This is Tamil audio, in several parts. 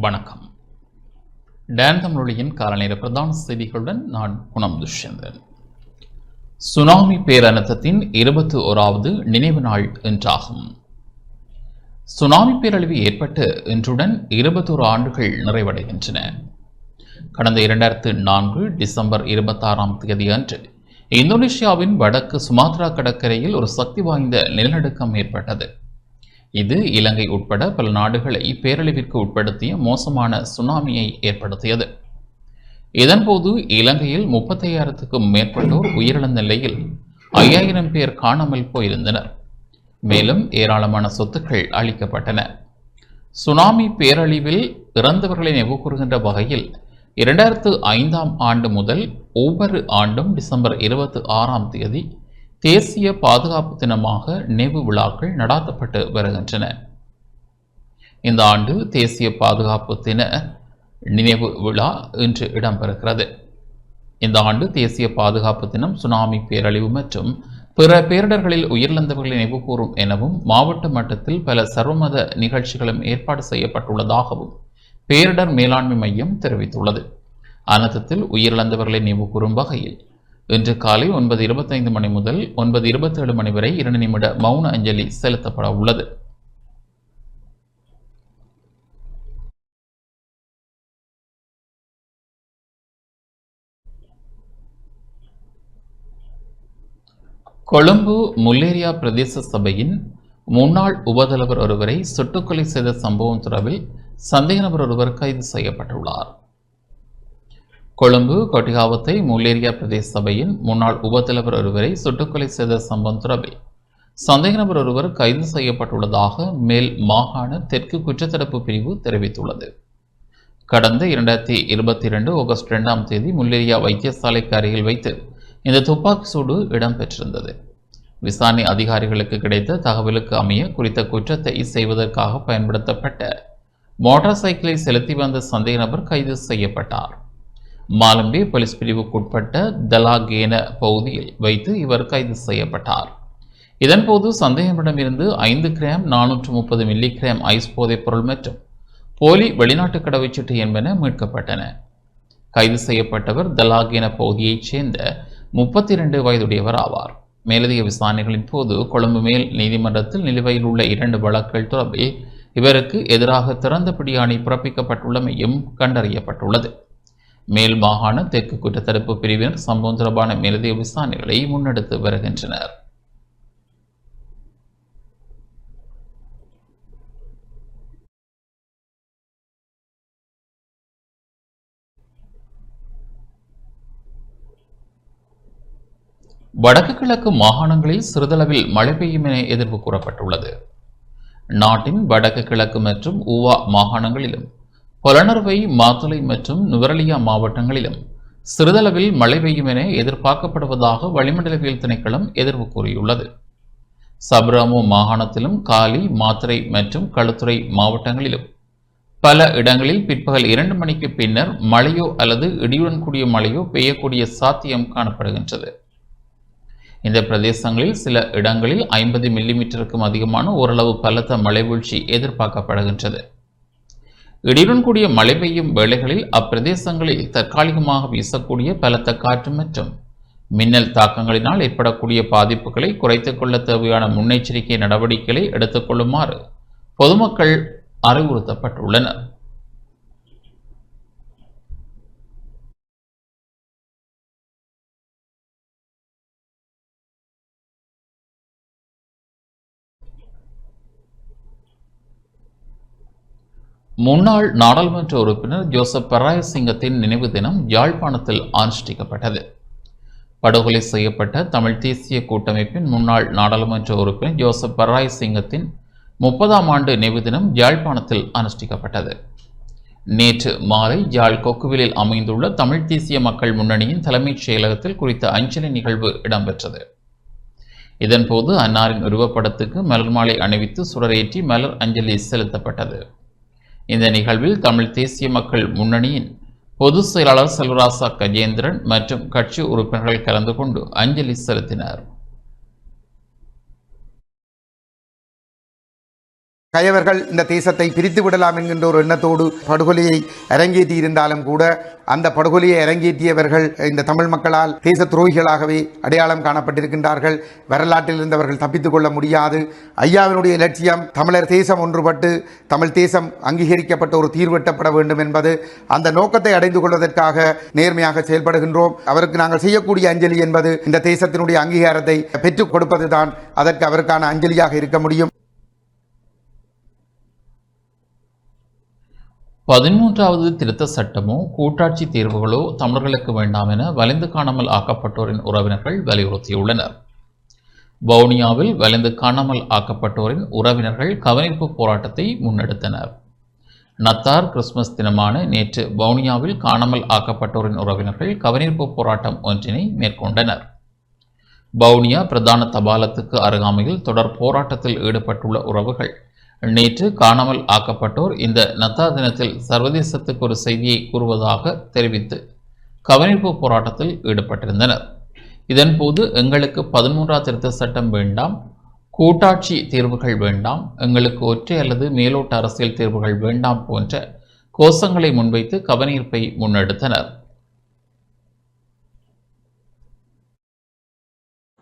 வணக்கம். டான் தமிழொலியின் காலநேர பிரதான செய்திகளுடன் நான் குணம் துஷ்யந்தன். சுனாமி பேரனத்தத்தின் இருபத்தி ஓராவது நினைவு நாள் என்றாகும். சுனாமி பேரழிவு ஏற்பட்டு இன்றுடன் இருபத்தோரு ஆண்டுகள் நிறைவடைகின்றன. கடந்த இரண்டாயிரத்து நான்கு டிசம்பர் இருபத்தாறாம் தேதி அன்று இந்தோனேஷியாவின் வடக்கு சுமாத்ரா கடற்கரையில் ஒரு சக்தி வாய்ந்த நிலநடுக்கம் ஏற்பட்டது. இது இலங்கை உட்பட பல நாடுகளை பேரழிவிற்கு உட்படுத்திய மோசமான சுனாமியை ஏற்படுத்தியது. இதன்போது இலங்கையில் முப்பத்தையாயிரத்துக்கும் மேற்பட்டோர் உயிரிழந்த நிலையில் ஐயாயிரம் பேர் காணாமல் போயிருந்தனர். மேலும் ஏராளமான சொத்துக்கள் அளிக்கப்பட்டன சுனாமி பேரழிவில் இறந்தவர்களை நினைவுகூறுகின்ற வகையில் இரண்டாயிரத்து ஐந்தாம் ஆண்டு முதல் ஒவ்வொரு ஆண்டும் டிசம்பர் இருபத்தி ஆறாம் தேதி தேசிய பாதுகாப்பு தினமாக நினைவு விழாக்கள் நடாத்தப்பட்டு வருகின்றன. இந்த ஆண்டு தேசிய பாதுகாப்பு தின நினைவு விழா இன்று இடம்பெறுகிறது. இந்த ஆண்டு தேசிய பாதுகாப்பு தினம் சுனாமி பேரழிவு மற்றும் பிற பேரிடர்களில் உயிரிழந்தவர்களை நினைவுகூறும் எனவும் மாவட்ட மட்டத்தில் பல சர்வமத நிகழ்ச்சிகளும் ஏற்பாடு செய்யப்பட்டுள்ளதாகவும் பேரிடர் மேலாண்மை மையம் தெரிவித்துள்ளது. அனர்த்தத்தில் உயிரிழந்தவர்களை நினைவுகூறும் வகையில் இன்று காலை ஒன்பது இருபத்தைந்து மணி முதல் ஒன்பது இருபத்தேழு மணி வரை இரண்டு நிமிட மௌன அஞ்சலி செலுத்தப்பட உள்ளது. கொழும்பு முல்லேரியா பிரதேச சபையின் முன்னாள் உபதலைவர் ஒருவரை சுட்டுக்கொலை செய்த சம்பவம் தொடர்பில் சந்தேக நபர் ஒருவர் கைது செய்யப்பட்டுள்ளார். கொழும்பு கொட்டிகாவத்தை முல்லேரியா பிரதேச சபையின் முன்னாள் உபத்தலைவர் ஒருவரை சுட்டுக்கொலை செய்த சம்பவம் தொடர்பில் சந்தேக நபர் ஒருவர் கைது செய்யப்பட்டுள்ளதாக மேல் மாகாண தெற்கு குற்றத்தடுப்பு பிரிவு தெரிவித்துள்ளது. கடந்த இரண்டாயிரத்தி இருபத்தி இரண்டு ஆகஸ்ட் இரண்டாம் தேதி முல்லேரியா வைத்தியசாலைக்கு அருகில் வைத்து இந்த துப்பாக்கி சூடு இடம்பெற்றிருந்தது. விசாரணை அதிகாரிகளுக்கு கிடைத்த தகவலுக்கு அமைய குறித்த குற்றத்தை செய்வதற்காக பயன்படுத்தப்பட்ட மோட்டார் சைக்கிளை செலுத்தி வந்த சந்தேக நபர் கைது செய்யப்பட்டார். மாலம்பே போலீஸ் பிரிவுக்குட்பட்ட தலாகேன பகுதியில் வைத்து இவர் கைது செய்யப்பட்டார். இதன்போது சந்தேகமிடமிருந்து ஐந்து கிராம் நானூற்று முப்பது மில்லி கிராம் ஐஸ் போதைப் பொருள் மற்றும் போலி வெளிநாட்டு கடவுச்சீட்டு என்பன மீட்கப்பட்டன. கைது செய்யப்பட்டவர் தலாகேன பகுதியைச் சேர்ந்த முப்பத்தி இரண்டு வயதுடையவர் ஆவார். மேலதிக விசாரணைகளின் போது கொழும்பு மேல் நீதிமன்றத்தில் நிலுவையில் உள்ள இரண்டு வழக்குகள் தொடர்பில் இவருக்கு எதிராக திறந்த பிடியாணை பிறப்பிக்கப்பட்டுள்ளமையும் கண்டறியப்பட்டுள்ளது. மேல் மாகாண தெற்கு குற்றத்தடுப்பு பிரிவினர் சம்பவம் தொடர்பான மேலதிக விசாரணைகளை முன்னெடுத்து வருகின்றனர். வடக்கு கிழக்கு மாகாணங்களில் சிறிதளவில் மழை பெய்யும் என எதிர்ப்பு கூறப்பட்டுள்ளது. நாட்டின் வடக்கு கிழக்கு மற்றும் ஊவா மாகாணங்களிலும் புலனறுவை மாத்துளை மற்றும் நுவரலியா மாவட்டங்களிலும் சிறிதளவில் மழை பெய்யும் என எதிர்பார்க்கப்படுவதாக வளிமண்டலவியல் திணைக்களம் எதிர்வு கூறியுள்ளது. சப்ராமோ மாகாணத்திலும் காலி மாத்திரை மற்றும் களுத்துறை மாவட்டங்களிலும் பல இடங்களில் பிற்பகல் இரண்டு மணிக்கு பின்னர் மழையோ அல்லது இடியுடன் கூடிய மழையோ பெய்யக்கூடிய சாத்தியம் காணப்படுகின்றது. இந்த பிரதேசங்களில் சில இடங்களில் ஐம்பது மில்லிமீட்டருக்கும் அதிகமான ஓரளவு பலத்த மழை வீழ்ச்சி எதிர்பார்க்கப்படுகின்றது. இடியுடன் கூடிய மழை பெய்யும் வேளைகளில் அப்பிரதேசங்களில் தற்காலிகமாக வீசக்கூடிய பலத்த காற்று மற்றும் மின்னல் தாக்கங்களினால் ஏற்படக்கூடிய பாதிப்புகளை குறைத்துக் கொள்ள தேவையான முன்னெச்சரிக்கை நடவடிக்கைகளை எடுத்துக்கொள்ளுமாறு பொதுமக்கள் அறிவுறுத்தப்பட்டுள்ளனர். முன்னாள் நாடாளுமன்ற உறுப்பினர் ஜோசப் பராயசிங்கத்தின் நினைவு தினம் யாழ்ப்பாணத்தில் அனுஷ்டிக்கப்பட்டது படுகொலை செய்யப்பட்ட தமிழ் தேசிய கூட்டமைப்பின் முன்னாள் நாடாளுமன்ற உறுப்பினர் ஜோசப் பராயசிங்கத்தின் முப்பதாம் ஆண்டு நினைவு தினம் யாழ்ப்பாணத்தில் அனுஷ்டிக்கப்பட்டது. நேற்று மாலை யாழ் கொக்குவிலில் அமைந்துள்ள தமிழ் தேசிய மக்கள் முன்னணியின் தலைமைச் செயலகத்தில் குறித்த அஞ்சலி நிகழ்வு இடம்பெற்றது. இதன்போது அன்னாரின் உருவப்படத்துக்கு மலர் மாலை அணிவித்து சுடரேற்றி மலர் அஞ்சலி செலுத்தப்பட்டது. இந்த நிகழ்வில் தமிழ் தேசிய மக்கள் முன்னணியின் பொதுச் செயலாளர் செல்வராசா கஜேந்திரன் மற்றும் கட்சி உறுப்பினர்கள் கலந்து கொண்டு அஞ்சலி செலுத்தினர். கயவர்கள் இந்த தேசத்தை பிரித்து விடலாம் என்கின்ற ஒரு எண்ணத்தோடு படுகொலையை அரங்கேற்றி இருந்தாலும் கூட அந்த படுகொலையை அரங்கேற்றியவர்கள் இந்த தமிழ் மக்களால் தேச துரோகிகளாகவே அடையாளம் காணப்பட்டிருக்கின்றார்கள். வரலாற்றில் இருந்தவர்கள் தப்பித்துக் கொள்ள முடியாது. ஐயாவினுடைய லட்சியம் தமிழர் தேசம் ஒன்றுபட்டு தமிழ் தேசம் அங்கீகரிக்கப்பட்ட ஒரு தீர்வெட்டப்பட வேண்டும் என்பது அந்த நோக்கத்தை அடைந்து கொள்வதற்காக நேர்மையாக செயல்படுகின்றோம். அவருக்கு நாங்கள் செய்யக்கூடிய அஞ்சலி என்பது இந்த தேசத்தினுடைய அங்கீகாரத்தை பெற்றுக் கொடுப்பதுதான். அதற்கு அவருக்கான அஞ்சலியாக இருக்க முடியும். பதிமூன்றாவது திருத்த சட்டமோ கூட்டாட்சி தீர்வுகளோ தமிழர்களுக்கு வேண்டாம் என வலிந்து காணாமல் ஆக்கப்பட்டோரின் உறவினர்கள் வலியுறுத்தியுள்ளனர். வவுனியாவில் வலிந்து காணாமல் ஆக்கப்பட்டோரின் உறவினர்கள் கவனிப்பு போராட்டத்தை முன்னெடுத்தனர். நத்தார் கிறிஸ்துமஸ் தினமான நேற்று வவுனியாவில் காணாமல் ஆக்கப்பட்டோரின் உறவினர்கள் கவனிப்பு போராட்டம் ஒன்றினை மேற்கொண்டனர். வவுனியா பிரதான தபாலத்துக்கு அருகாமையில் தொடர் போராட்டத்தில் ஈடுபட்டுள்ள உறவுகள் நேற்று காணாமல் ஆக்கப்பட்டோர் இந்த நத்தா தினத்தில் சர்வதேசத்துக்கு ஒரு செய்தியை கூறுவதாக தெரிவித்து கவனிப்பு போராட்டத்தில் ஈடுபட்டிருந்தனர். இதன்போது எங்களுக்கு பதிமூன்றாம் திருத்த சட்டம் வேண்டாம் கூட்டாட்சி தீர்வுகள் வேண்டாம் எங்களுக்கு ஒற்றை அல்லது மேலோட்ட அரசியல் தீர்வுகள் வேண்டாம் போன்ற கோஷங்களை முன்வைத்து கவனீர்ப்பை முன்னெடுத்தனர்.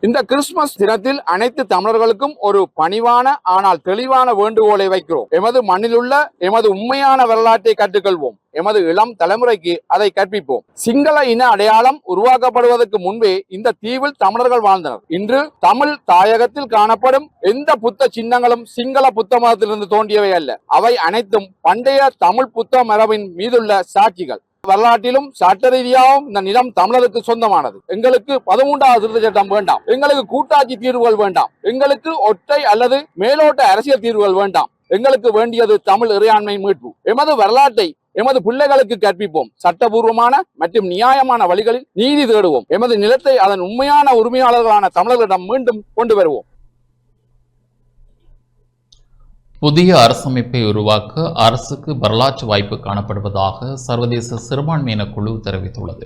இந்த கிறிஸ்துமஸ் தினத்தில் அனைத்து தமிழர்களுக்கும் ஒரு பணிவான ஆனால் தெளிவான வேண்டுகோளை வைக்கிறோம். எமது மண்ணிலுள்ள எமது உண்மையான வரலாற்றை கற்றுக்கொள்வோம். எமது இளம் தலைமுறைக்கு அதை கற்பிப்போம். சிங்கள இன அடையாளம் உருவாக்கப்படுவதற்கு முன்பே இந்த தீவில் தமிழர்கள் வாழ்ந்தனர். இன்று தமிழ் தாயகத்தில் காணப்படும் எந்த புத்த சின்னங்களும் சிங்கள புத்த மதத்திலிருந்து தோன்றியவை அல்ல. அவை அனைத்தும் பண்டைய தமிழ் புத்த மரபின் மீதுள்ள சாட்சிகள். வரலாற்றிலும் சட்ட ரீதியாகவும் இந்த நிலம் தமிழருக்கு சொந்தமானது. எங்களுக்கு பதிமூன்றாவது திருத்த சட்டம் வேண்டாம். எங்களுக்கு கூட்டாட்சி தீர்வுகள் வேண்டாம். எங்களுக்கு ஒற்றை அல்லது மேலோட்ட அரசியல் தீர்வுகள் வேண்டாம். எங்களுக்கு வேண்டியது தமிழ் இறையாண்மை மீட்பு. எமது வரலாற்றை எமது பிள்ளைகளுக்கு கற்பிப்போம். சட்டபூர்வமான மற்றும் நியாயமான வழிகளில் நீதி தேடுவோம். எமது நிலத்தை அதன் உண்மையான உரிமையாளர்களான தமிழர்களிடம் மீண்டும் கொண்டு வருவோம். புதிய அரசமைப்பை உருவாக்க அரசுக்கு வரலாற்று வாய்ப்பு காணப்படுவதாக சர்வதேச சிறுபான்மையின குழு தெரிவித்துள்ளது.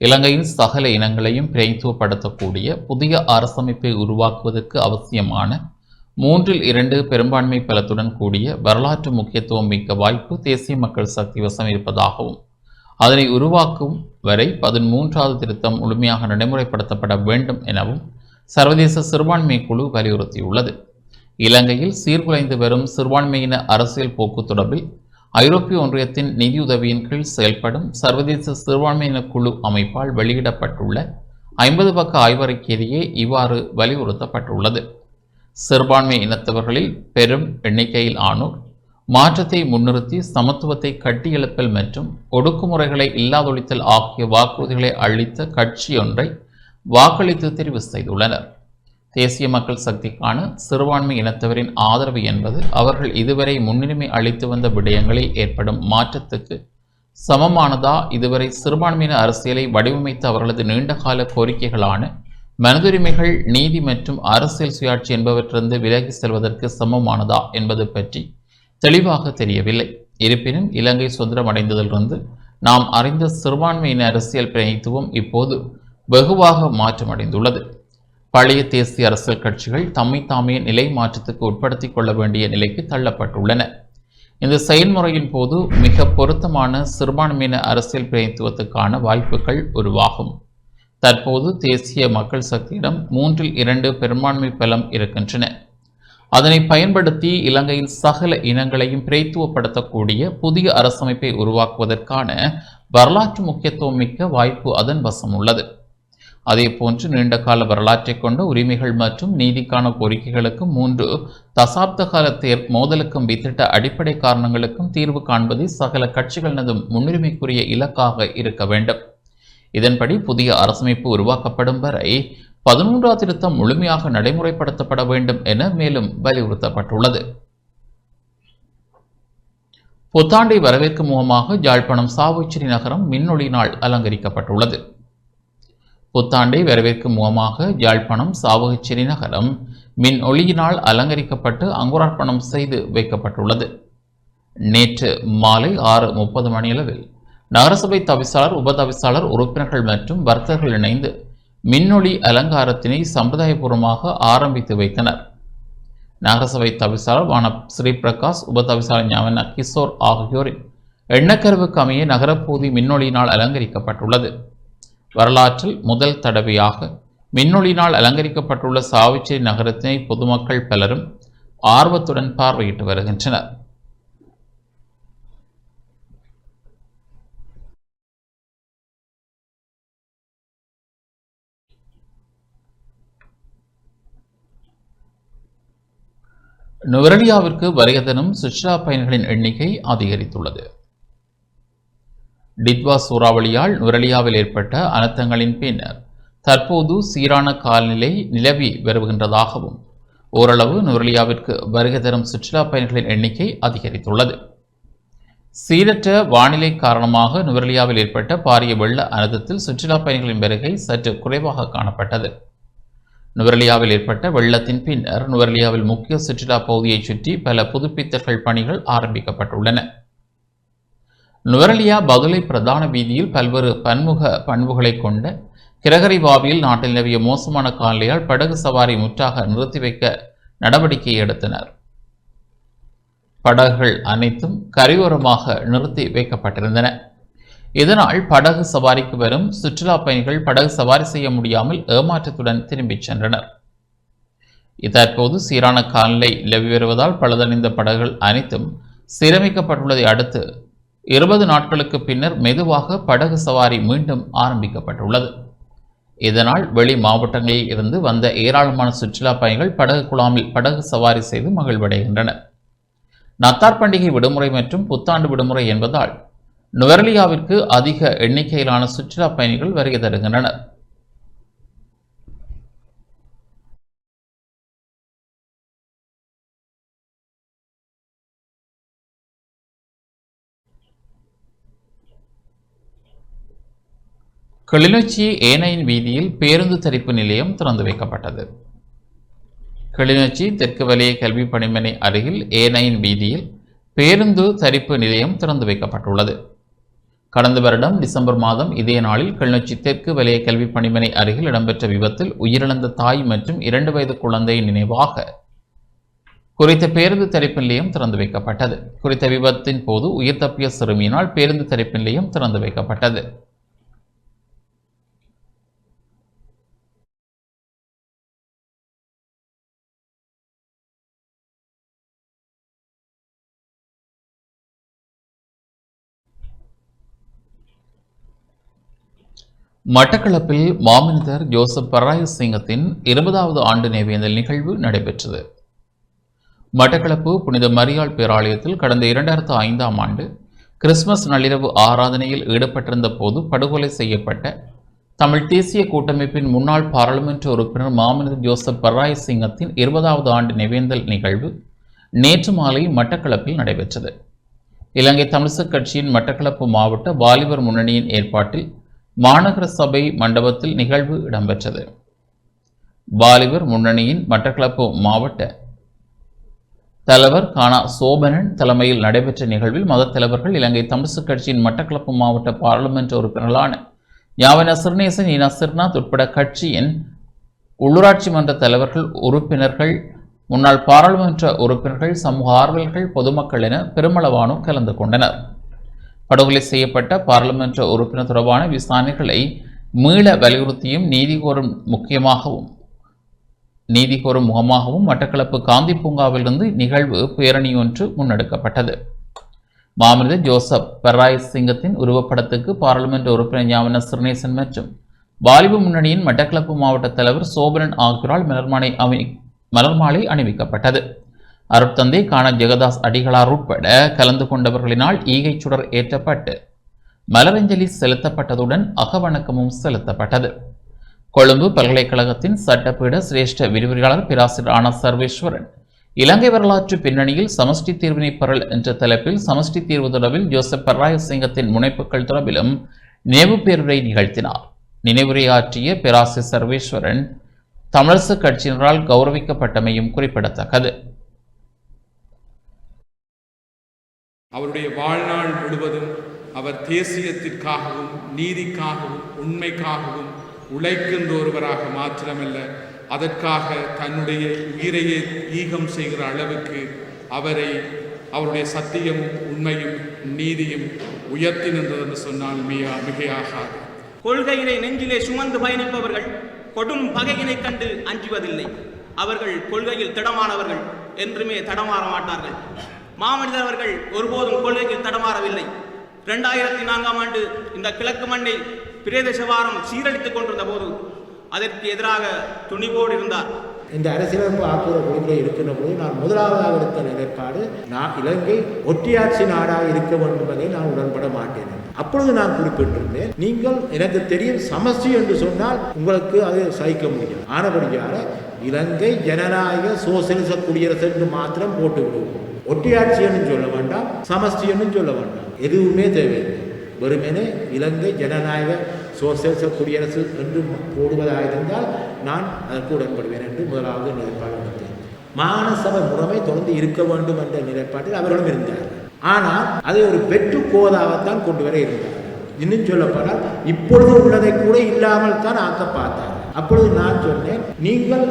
இலங்கையின் சகல இனங்களையும் பிரதித்துவப்படுத்தக்கூடிய புதிய அரசமைப்பை உருவாக்குவதற்கு அவசியமான மூன்றில் இரண்டு பெரும்பான்மை பலத்துடன் கூடிய வரலாற்று முக்கியத்துவம் மிக்க வாய்ப்பு தேசிய மக்கள் சக்தி வசம் இருப்பதாகவும் அதனை உருவாக்கும் வரை பதிமூன்றாவது திருத்தம் முழுமையாக நடைமுறைப்படுத்தப்பட வேண்டும் எனவும் சர்வதேச சிறுபான்மை குழு வலியுறுத்தியுள்ளது. இலங்கையில் சீர்குலைந்து வரும் சிறுபான்மையின அரசியல் போக்கு தொடர்பில் ஐரோப்பிய ஒன்றியத்தின் நிதியுதவியின் கீழ் செயல்படும் சர்வதேச சிறுபான்மையின குழு அமைப்பால் வெளியிடப்பட்டுள்ள ஐம்பது பக்க ஆய்வறிக்கையிலேயே இவ்வாறு வலியுறுத்தப்பட்டுள்ளது. சிறுபான்மை இனத்தவர்களில் பெரும் எண்ணிக்கையில் ஆனோர் மாற்றத்தை முன்னிறுத்தி சமத்துவத்தை கட்டியெழுப்பல் மற்றும் ஒடுக்குமுறைகளை இல்லாதொழித்தல் ஆகிய வாக்குறுதிகளை அளித்த கட்சியொன்றை வாக்களித்து தெரிவு செய்துள்ளனர். தேசிய மக்கள் சக்திக்கான சிறுபான்மை இனத்தவரின் ஆதரவு என்பது அவர்கள் இதுவரை முன்னுரிமை அளித்து வந்த விடயங்களில் ஏற்படும் மாற்றத்துக்கு சமமானதா? இதுவரை சிறுபான்மையின அரசியலை வடிவமைத்த அவர்களது நீண்டகால கோரிக்கைகளான மனதுரிமைகள் நீதி மற்றும் அரசியல் சுயாட்சி என்பவற்றிலிருந்து விலகி செல்வதற்கு சமமானதா என்பது பற்றி தெளிவாக தெரியவில்லை. இருப்பினும் இலங்கை சுதந்திரம் அடைந்ததிலிருந்து நாம் அறிந்த சிறுபான்மையின அரசியல் பிரதித்துவம் இப்போது வெகுவாக மாற்றமடைந்துள்ளது. பழைய தேசிய அரசியல் கட்சிகள் தம்மை தாமே நிலை மாற்றத்துக்கு உட்படுத்திக் கொள்ள வேண்டிய நிலைக்கு தள்ளப்பட்டுள்ளன. இந்த செயல்முறையின் போது மிக பொருத்தமான சிறுபான்மையின அரசியல் பிரதித்துவத்துக்கான வாய்ப்புகள் உருவாகும். தற்போது தேசிய மக்கள் சக்தியிடம் மூன்றில் இரண்டு பெரும்பான்மை பலம் இருக்கின்றன. அதனை பயன்படுத்தி இலங்கையின் சகல இனங்களையும் பிரதித்துவப்படுத்தக்கூடிய புதிய அரசமைப்பை உருவாக்குவதற்கான வரலாற்று முக்கியத்துவம் மிக்க வாய்ப்பு அதன் வசம் உள்ளது. அதேபோன்று நீண்டகால வரலாற்றை கொண்ட உரிமைகள் மற்றும் நீதிக்கான கோரிக்கைகளுக்கும் மூன்று தசாப்த கால தேர் மோதலுக்கும் வித்திட்ட அடிப்படை காரணங்களுக்கும் தீர்வு காண்பது சகல கட்சிகளினதும் முன்னுரிமைக்குரிய இலக்காக இருக்க வேண்டும். இதன்படி புதிய அரசமைப்பு உருவாக்கப்படும் வரை பதினொன்றாம் திருத்தம் முழுமையாக நடைமுறைப்படுத்தப்பட வேண்டும் என மேலும் வலியுறுத்தப்பட்டுள்ளது. புத்தாண்டை வரவேற்கும் முகமாக யாழ்ப்பாணம் சாவுச்சிரி நகரம் மின்னொளியினால் அலங்கரிக்கப்பட்டுள்ளது. புத்தாண்டை வரவேற்கும் முகமாக யாழ்ப்பாணம் சாவகச்சேரி நகரம் மின் ஒளியினால் அலங்கரிக்கப்பட்டு அங்குரார்ப்பணம் செய்து வைக்கப்பட்டுள்ளது. நேற்று மாலை ஆறு முப்பது மணியளவில் நகரசபை தவிசாளர் உபதவிசாளர் உறுப்பினர்கள் மற்றும் வர்த்தகர்கள் இணைந்து மின்னொளி அலங்காரத்தினை சம்பிரதாயபூர்வமாக ஆரம்பித்து வைத்தனர். நகரசபை தவிசாளர் வான ஸ்ரீபிரகாஷ் உபதவிசாளர் ஞான கிஷோர் ஆகியோரின் எண்ணக்கருவுக்கு அமைய நகரப்பகுதி மின்னொளியினால் அலங்கரிக்கப்பட்டுள்ளது. வரலாற்றில் முதல் தடவையாக மின்னொளியினால் அலங்கரிக்கப்பட்டுள்ள சாவிச்சேரி நகரத்தினை பொதுமக்கள் பலரும் ஆர்வத்துடன் பார்வையிட்டு வருகின்றனர். நுவரடியாவிற்கு வருகதனும் சுற்றுலா பயணிகளின் எண்ணிக்கை அதிகரித்துள்ளது. டிட்வா சூறாவளியால் நுரலியாவில் ஏற்பட்ட அனர்த்தங்களின் பின்னர் தற்போது சீரான காலநிலை நிலவி வருகின்றதாகவும் ஓரளவு நுவரெலியாவிற்கு வருகை தரும் சுற்றுலா பயணிகளின் எண்ணிக்கை அதிகரித்துள்ளது. சீரற்ற வானிலை காரணமாக நுவரலியாவில் ஏற்பட்ட பாரிய வெள்ள அனர்த்தத்தில் சுற்றுலா பயணிகளின் வருகை சற்று குறைவாக காணப்பட்டது. நுவரலியாவில் ஏற்பட்ட வெள்ளத்தின் பின்னர் நுவரலியாவில் முக்கிய சுற்றுலா பகுதியைச் சுற்றி பல புதுப்பித்தல்கள் பணிகள் ஆரம்பிக்கப்பட்டுள்ளன. நுவரலியா பகுலை பிரதான வீதியில் பல்வேறு பன்முக பண்புகளை கொண்ட கிரகரி வாவியில் நாட்டில் நிலவிய மோசமான காலநிலையால் படகு சவாரி முற்றாக நிறுத்தி வைக்க நடவடிக்கை எடுத்தனர். படகுகள் அனைத்தும் கரையோரமாக நிறுத்தி வைக்கப்பட்டிருந்தன. இதனால் படகு சவாரிக்கு வரும் சுற்றுலா பயணிகள் படகு சவாரி செய்ய முடியாமல் ஏமாற்றத்துடன் திரும்பிச் சென்றனர். தற்போது சீரான காலநிலை நிலவி வருவதால் பழுதடைந்த படகுகள் அனைத்தும் சீரமைக்கப்பட்டுள்ளதை அடுத்து இருபது நாட்களுக்கு பின்னர் மெதுவாக படகு சவாரி மீண்டும் ஆரம்பிக்கப்பட்டுள்ளது. இதனால் வெளி மாவட்டங்களில் இருந்து வந்த ஏராளமான சுற்றுலா பயணிகள் படகு குழாமில் படகு சவாரி செய்து மகிழ்வடைகின்றனர். நத்தார் பண்டிகை விடுமுறை மற்றும் புத்தாண்டு விடுமுறை என்பதால் நுவரலியாவிற்கு அதிக எண்ணிக்கையிலான சுற்றுலா பயணிகள் வருகை தருகின்றனர். கிளிநொச்சி ஏனையின் வீதியில் பேருந்து தரிப்பு நிலையம் திறந்து வைக்கப்பட்டது. கிளிநொச்சி தெற்கு வலய கல்வி பணிமனை அருகில் ஏனையின் வீதியில் பேருந்து தரிப்பு நிலையம் திறந்து வைக்கப்பட்டுள்ளது. கடந்த வருடம் டிசம்பர் மாதம் இதே நாளில் கிளிநொச்சி தெற்கு வலய கல்வி பணிமனை அருகில் இடம்பெற்ற விபத்தில் உயிரிழந்த தாய் மற்றும் இரண்டு வயது குழந்தையின் நினைவாக குறித்த பேருந்து தரிப்பு நிலையம் திறந்து வைக்கப்பட்டது. குறித்த விபத்தின் போது உயிர் தப்பிய சிறுமியினால் பேருந்து தரிப்பு நிலையம் திறந்து வைக்கப்பட்டது. மட்டக்களப்பில் மாமனிதர் ஜோசப் பராய சிங்கத்தின் இருபதாவது ஆண்டு நினைவேந்தல் நிகழ்வு நடைபெற்றது. மட்டக்களப்பு புனித மரியாள் பேராலயத்தில் கடந்த இரண்டாயிரத்து ஐந்தாம் ஆண்டு கிறிஸ்துமஸ் நள்ளிரவு ஆராதனையில் ஈடுபட்டிருந்த போது படுகொலை செய்யப்பட்ட தமிழ் தேசிய கூட்டமைப்பின் முன்னாள் பாராளுமன்ற உறுப்பினர் மாமனிதர் ஜோசப் பராய சிங்கத்தின் இருபதாவது ஆண்டு நினைவேந்தல் நிகழ்வு நேற்று மாலை மட்டக்களப்பில் நடைபெற்றது. இலங்கை தமிழிசக் கட்சியின் மட்டக்களப்பு மாவட்ட வாலிபர் முன்னணியின் ஏற்பாட்டில் மாநகர சபை மண்டபத்தில் நிகழ்வு இடம்பெற்றது. வாலிபர் முன்னணியின் மட்டக்களப்பு மாவட்ட தலைவர் கானா சோபனன் தலைமையில் நடைபெற்ற நிகழ்வில் மதத் தலைவர்கள் இலங்கை தமிழிசக் கட்சியின் மட்டக்களப்பு மாவட்ட பாராளுமன்ற உறுப்பினர்களான யாவன சிறுநேசன் இனா சிறுநாத் உட்பட கட்சியின் உள்ளூராட்சி மன்ற தலைவர்கள் உறுப்பினர்கள் முன்னாள் பாராளுமன்ற உறுப்பினர்கள் சமூக ஆர்வலர்கள் பொதுமக்கள் என பெருமளவானோர் கலந்து கொண்டனர். படுகொலை செய்யப்பட்ட பாராளுமன்ற உறுப்பினர் தொடர்பான விசாரணைகளை மீள வலியுறுத்தியும் நீதி கோரும் முக்கியமாகவும் நீதி கோரும் முகமாகவும் மட்டக்களப்பு காந்தி பூங்காவிலிருந்து நிகழ்வு பேரணி ஒன்று முன்னெடுக்கப்பட்டது. மாமனித ஜோசப் பெராய் சிங்கத்தின் உருவப்படத்துக்கு பாராளுமன்ற உறுப்பினர் ஞாபன சிறுநேசன் மற்றும் வாலிப முன்னணியின் மட்டக்களப்பு மாவட்ட தலைவர் சோபனன் ஆகியோரால் மலர்மாலை அணி மலர்மாலை அணிவிக்கப்பட்டது. அருட்தந்தை காண ஜெகதாஸ் அடிகளார் உட்பட கலந்து கொண்டவர்களினால் ஈகைச் சுடர் ஏற்றப்பட்டு மலரஞ்சலி செலுத்தப்பட்டதுடன் அகவணக்கமும் செலுத்தப்பட்டது. கொழும்பு பல்கலைக்கழகத்தின் சட்டப்பீட சிரேஷ்ட விரிவுரையாளர் பேராசிரியர் ஆனா சர்வேஸ்வரன் இலங்கை வரலாற்று பின்னணியில் சமஷ்டி தீர்வினை பெறல் என்ற தலைப்பில் சமஷ்டி தீர்வு தொடர்பில் ஜோசப் பர்ராயசிங்கத்தின் முனைப்புகள் தொடர்பிலும் நினைவு பேருரை நிகழ்த்தினார். நினைவுரையாற்றிய பேராசிரியர் சர்வேஸ்வரன் தமிழரசு கட்சியினரால் கௌரவிக்கப்பட்டமையும் குறிப்பிடத்தக்கது. அவருடைய வாழ்நாள் முழுவதும் அவர் தேசியத்திற்காகவும் நீதிக்காகவும் உண்மைக்காகவும் உழைக்கின்ற ஒருவராக மாத்திரமல்ல அதற்காக தன்னுடைய உயிரையே ஈகம் செய்கிற அளவுக்கு அவரை அவருடைய சத்தியமும் உண்மையும் நீதியும் உயர்த்தி நின்றது என்று சொன்னால் மிக மிகையாகாது. கொள்கையினை நெஞ்சிலே சுமந்து பயணிப்பவர்கள் கொடும் பகையினை கண்டு அஞ்சுவதில்லை. அவர்கள் கொள்கையில் திடமானவர்கள் என்றுமே தடமாற மாட்டார்கள். மாமனிதர் அவர்கள் ஒருபோதும் கொள்கையில் தடமாறவில்லை. இரண்டாயிரத்தி நான்காம் ஆண்டு இந்த கிழக்கு மண்ணை பிரதேச வாரம் சீரழித்துக் கொண்டிருந்த போது அதற்கு எதிராக துணிவோடு இருந்தார். இந்த அரசியலமைப்பு ஆக்குற கொள்கை இருக்கின்ற போது நான் முதலாவதாக எடுத்த நிலைப்பாடு நான் இலங்கை ஒட்டியாட்சி நாடாக இருக்க வேண்டும் என்பதை நான் உடன்பட மாட்டேன் அப்பொழுது நான் குறிப்பிட்டிருந்தேன் நீங்கள் எனக்கு தெரியும் சமஸ்டி என்று சொன்னால் உங்களுக்கு அது சகிக்க முடியும் ஆனபடியாக இலங்கை ஜனநாயக சோசியலிச குடியரசு என்று மாத்திரம் போட்டு விடுவோம் ஒற்றையாட்சி சொல்ல வேண்டாம் சமஸ்டி சொல்ல வேண்டாம். எதுவுமே தேவையில்லை. வெறுமனே இலங்கை ஜனநாயக சோசியலிச குடியரசு என்று போடுவதாக இருந்தால் நான் அதற்கு உடன்படுவேன் என்று முதலாவது நிலைப்பாடு எடுத்தேன் மானசபை முறைமை தொடர்ந்து இருக்க வேண்டும் என்ற நிலைப்பாட்டில் அவர்களும் இருந்தார் ஆனால் அதை ஒரு வெற்று கோதாகத்தான் கொண்டு வர இருந்தார் இன்னும் சொல்லப்போனால் இப்பொழுது உள்ளதை கூட இல்லாமல் தான் ஆக்க பார்த்தார் அப்பொழுது நான் சொன்னேன் நீங்கள்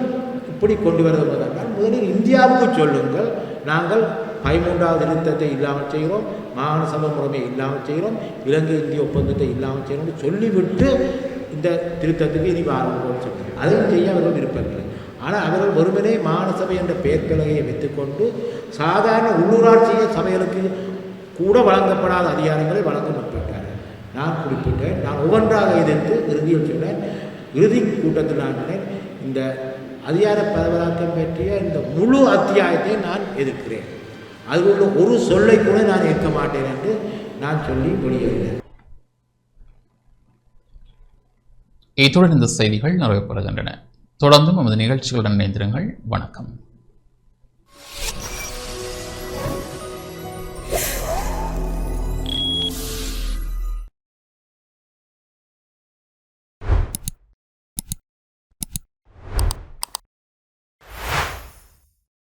இப்படி கொண்டு வருவது முதலில் இந்தியாவுக்கு சொல்லுங்கள் நாங்கள் பதிமூன்றாவது திருத்தத்தை இல்லாமல் செய்கிறோம் மாகாண சபை முறைமை இல்லாமல் செய்கிறோம் இலங்கை இந்திய ஒப்பந்தத்தை இல்லாமல் செய்கிறோம் சொல்லிவிட்டு இந்த திருத்தத்துக்கு இனி வாருங்கள் சொன்னார் அதையும் செய்ய அவர்கள் விருப்பங்கள் ஆனால் அவர்கள் ஒருமனே மாகாண சபை என்ற பெயர்கலகையை வைத்துக்கொண்டு சாதாரண உள்ளூராட்சிய சபைகளுக்கு கூட வழங்கப்படாத அதிகாரங்களை வழங்க முற்பட்டார்கள் நான் குறிப்பிட்டேன் நான் ஒவ்வொன்றாக எதிர்த்து இறுதியில் சொன்னேன். இறுதி கூட்டத்தில் நான் இந்த அதிகார பரவலாக்கம் பற்றிய இந்த முழு அத்தியாயத்தை நான் எதிர்க்கிறேன். அது உள்ள ஒரு சொல்லை கூட நான் ஏற்க மாட்டேன் என்று நான் சொல்லி முடியவில்லை இத்துடன் இந்த செய்திகள் நிறைவு பெறுகின்றன தொடர்ந்தும் நமது நிகழ்ச்சிகளுடன் இணைந்திருங்கள். வணக்கம்.